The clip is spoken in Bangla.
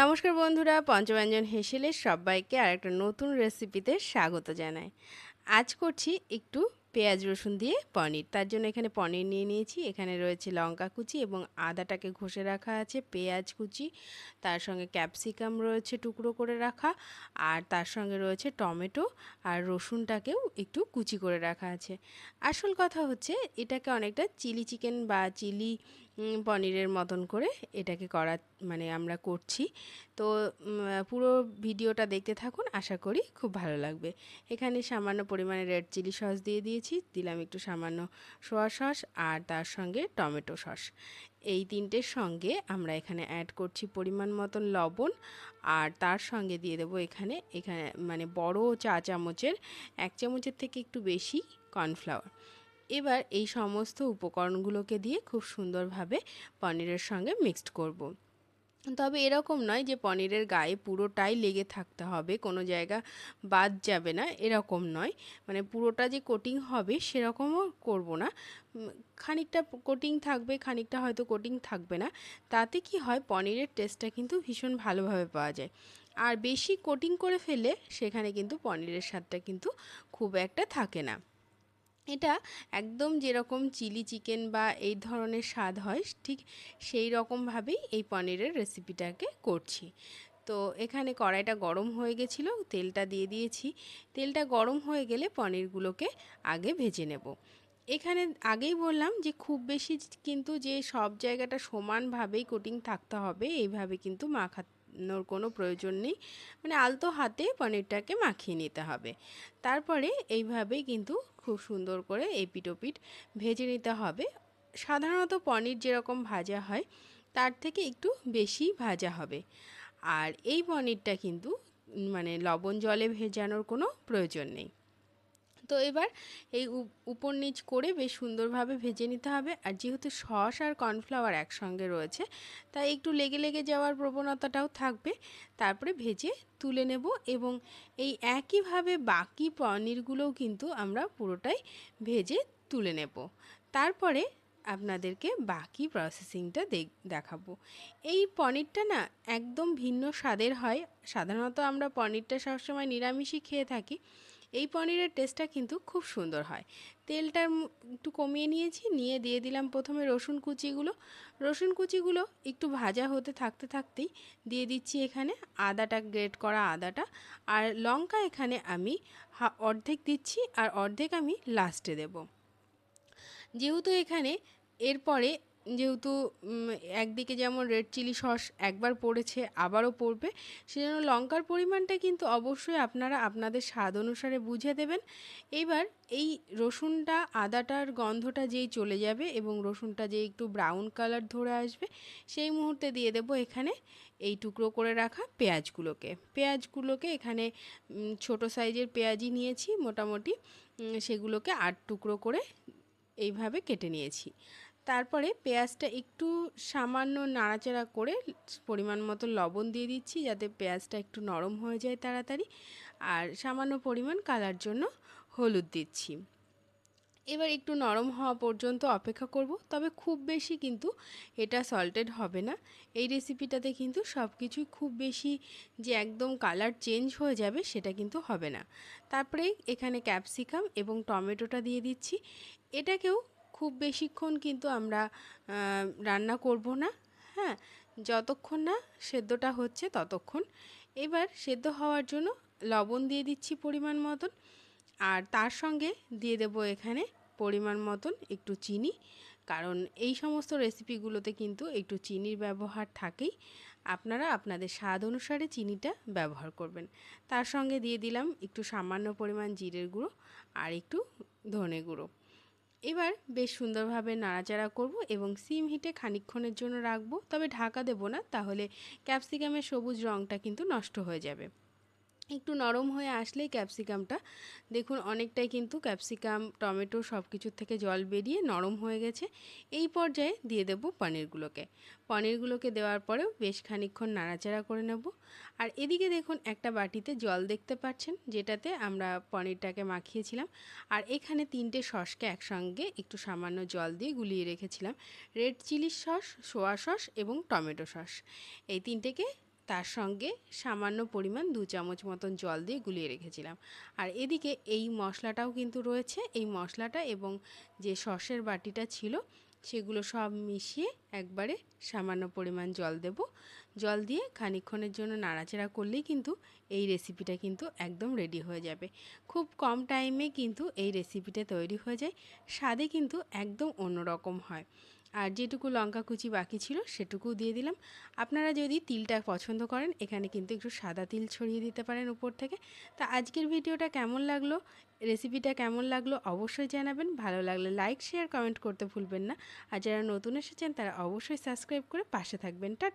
নমস্কার বন্ধুরা, পঞ্চব্যঞ্জন হেসেলের সবাইকে আর একটা নতুন রেসিপিতে স্বাগত জানাই। আজ করছি একটু পেঁয়াজ রসুন দিয়ে পনির। তার জন্য এখানে পনির নিয়ে নিয়েছি। এখানে রয়েছে লঙ্কা কুচি এবং আদাটাকে ঘষে রাখা আছে, পেঁয়াজ কুচি, তার সঙ্গে ক্যাপসিকাম রয়েছে টুকরো করে রাখা, আর তার সঙ্গে রয়েছে টমেটো, আর রসুনটাকেও একটু কুচি করে রাখা আছে। আসল কথা হচ্ছে, এটাকে অনেকটা চিলি চিকেন বা চিলি পনিরের মতন করে এটাকে করা মানে আমরা করছি। তো পুরো ভিডিওটা দেখতে থাকুন, আশা করি খুব ভালো লাগবে। এখানে সামান্য পরিমাণে রেড চিলি সস দিয়ে দিয়েছি, দিলাম একটু সামান্য সোয়া সস আর তার সঙ্গে টমেটো সস। এই তিনটের সঙ্গে আমরা এখানে অ্যাড করছি পরিমাণ মতন লবণ আর তার সঙ্গে দিয়ে দেবো এখানে এখানে মানে বড় চা চামচের এক চামচের থেকে একটু বেশি কর্নফ্লাওয়ার এবার এই সমস্ত উপকরণগুলোকে দিয়ে খুব সুন্দরভাবে পনিরের সঙ্গে মিক্সড করব। তবে এরকম নয় যে পনিরের গায়ে পুরোটাই লেগে থাকতে হবে, কোনো জায়গা বাদ যাবে না, এরকম নয়। মানে পুরোটা যে কোটিং হবে সেরকমও করব না। খানিকটা কোটিং থাকবে, খানিকটা হয়তো কোটিং থাকবে না। তাতে কি হয়, পনিরের টেস্টটা কিন্তু ভীষণ ভালোভাবে পাওয়া যায়। আর বেশি কোটিং করে ফেলে সেখানে কিন্তু পনিরের স্বাদটা কিন্তু খুব একটা থাকে না। এটা একদম যেরকম চিলি চিকেন বা এই ধরনের স্বাদ হয়, ঠিক সেই রকমভাবেই এই পনিরের রেসিপিটাকে করছি। তো এখানে কড়াইটা গরম হয়ে গেছিল, তেলটা দিয়ে দিয়েছি। তেলটা গরম হয়ে গেলে পনিরগুলোকে আগে ভেজে নেব। এখানে আগেই বললাম যে খুব বেশি কিন্তু যে সব জায়গাটা সমানভাবেই কোটিং থাকতে হবে, এইভাবে কিন্তু মাখা মাখানোর কোনো প্রয়োজন নেই। মানে আলতো হাতে পনিরটাকে মাখিয়ে নিতে হবে। তারপরে এইভাবেই কিন্তু খুব সুন্দর করে এপিটোপিট ভেজে নিতে হবে। সাধারণত পনির যেরকম ভাজা হয়, তার থেকে একটু বেশি ভাজা হবে। আর এই পনিরটা কিন্তু মানে লবণ জলে ভেজানোর কোনো প্রয়োজন নেই। তো এবার এই উপর নিচ করে বেশ সুন্দরভাবে ভেজে নিতে হবে। আর যেহেতু সস আর কর্নফ্লাওয়ার একসঙ্গে রয়েছে, তাই একটু লেগে লেগে যাওয়ার প্রবণতাটাও থাকবে। তারপরে ভেজে তুলে নেব এবং এই একইভাবে বাকি পনিরগুলোও কিন্তু আমরা পুরোটাই ভেজে তুলে নেব। তারপরে আপনাদেরকে বাকি প্রসেসিংটা দেখ, দেখাবো। এই পনিরটা না একদম ভিন্ন স্বাদের হয়। সাধারণত আমরা পনিরটা সবসময় নিরামিষই খেয়ে থাকি। এই পনিরের টেস্টটা কিন্তু খুব সুন্দর হয়। তেলটা একটু কমিয়ে নিয়েছি, নিয়ে দিয়ে দিলাম প্রথমে রসুন কুচিগুলো। রসুন কুচিগুলো একটু ভাজা হতে থাকতে থাকতেই দিয়ে দিচ্ছি এখানে আদাটা, গ্রেট করা আদাটা। আর লঙ্কা এখানে আমি অর্ধেক দিচ্ছি আর অর্ধেক আমি লাস্টে দেব। যেহেতু এখানে এরপরে যেহেতু একদিকে যেমন রেড চিলি সস একবার পড়েছে, আবারও পড়বে, সেজন্য লঙ্কার পরিমাণটা কিন্তু অবশ্যই আপনারা আপনাদের স্বাদ অনুসারে বুঝে দেবেন। এবার এই রসুনটা, আদাটার গন্ধটা যেই চলে যাবে এবং রসুনটা যেই একটু ব্রাউন কালার ধরে আসবে, সেই মুহূর্তে দিয়ে দেব এখানে এই টুকরো করে রাখা পেঁয়াজগুলোকে। পেঁয়াজগুলোকে এখানে ছোট সাইজের পেঁয়াজই নিয়েছি, মোটামুটি সেগুলোকে আট টুকরো করে এইভাবে কেটে নিয়েছি। তারপরে পেঁয়াজটা একটু সামান্য নাড়াচাড়া করে পরিমাণ মতো লবণ দিয়ে দিচ্ছি যাতে পেঁয়াজটা একটু নরম হয়ে যায় তাড়াতাড়ি। আর সামান্য পরিমাণ কালার জন্য হলুদ দিচ্ছি। এবার একটু নরম হওয়া পর্যন্ত অপেক্ষা করব, তবে খুব বেশি কিন্তু এটা সল্টেড হবে না। এই রেসিপিটাতে কিন্তু সব কিছুই খুব বেশি যে একদম কালার চেঞ্জ হয়ে যাবে সেটা কিন্তু হবে না। তারপরে এখানে ক্যাপসিকাম এবং টমেটোটা দিয়ে দিচ্ছি। এটাকেও খুব বেশিক্ষণ কিন্তু আমরা রান্না করব না হ্যাঁ? যতক্ষণ না সেদ্ধটা হচ্ছে ততক্ষণ। এবার সেদ্ধ হওয়ার জন্য লবণ দিয়ে দিচ্ছি পরিমাণ মতন, আর তার সঙ্গে দিয়ে দেব এখানে পরিমাণ মতন একটু চিনি, কারণ এই সমস্ত রেসিপিগুলোতে কিন্তু একটু চিনির ব্যবহার থাকেই। আপনারা আপনাদের স্বাদ অনুসারে চিনিটা ব্যবহার করবেন। তার সঙ্গে দিয়ে দিলাম একটু সামান্য পরিমাণ জিরের গুঁড়ো আর একটু ধনে গুঁড়ো। এবার বেশ সুন্দরভাবে নাড়াচাড়া করব এবং সিম হিটে খানিক্ষণের জন্য রাখব, তবে ঢাকা দেব না, তাহলে ক্যাপসিকামের সবুজ রঙটা কিন্তু নষ্ট হয়ে যাবে। একটু নরম হয়ে আসলেই ক্যাপসিকামটা। দেখুন, অনেকটাই কিন্তু ক্যাপসিকাম, টমেটো সব কিছুর থেকে জল বেরিয়ে নরম হয়ে গেছে। এই পর্যায়ে দিয়ে দেব পনিরগুলোকে। পনিরগুলোকে দেওয়ার পরেও বেশ খানিক্ষণ নাড়াচাড়া করে নেব। আর এদিকে দেখুন, একটা বাটিতে জল দেখতে পাচ্ছেন, যেটাতে আমরা পনিরটাকে মাখিয়েছিলাম। আর এখানে তিনটে সসকে একসঙ্গে একটু সামান্য জল দিয়ে গুলিয়ে রেখেছিলাম। Red chilli sauce, soya sauce এবং টমেটো সস। এই তিনটেকে তার সঙ্গে সামান্য পরিমাণ দু চামচ মতন জল দিয়ে গুলিয়ে রেখেছিলাম। আর এদিকে এই মশলাটাও কিন্তু রয়েছে। এই মশলাটা এবং যে সসের বাটিটা ছিল, সেগুলো সব মিশিয়ে একবারে সামান্য পরিমাণ জল দেব। জল দিয়ে খানিক্ষণের জন্য নাড়াচাড়া করলেই কিন্তু এই রেসিপিটা কিন্তু একদম রেডি হয়ে যাবে। খুব কম টাইমে কিন্তু এই রেসিপিটা তৈরি হয়ে যায়। স্বাদে কিন্তু একদম অন্যরকম হয়। আর যেটুকু লঙ্কা কুচি বাকি ছিল সেটুকু দিয়ে দিলাম। আপনারা যদি তিলটা পছন্দ করেন, এখানে কিন্তু একটু সাদা তিল ছড়িয়ে দিতে পারেন উপর থেকে। তা আজকের ভিডিওটা কেমন লাগল রেসিপিটা কেমন লাগল অবশ্যই জানাবেন। ভালো লাগলে লাইক শেয়ার কমেন্ট করতে ভুলবেন না। আর যারা নতুন এসেছেন, তারা অবশ্যই সাবস্ক্রাইব করে পাশে থাকবেন। টাটা।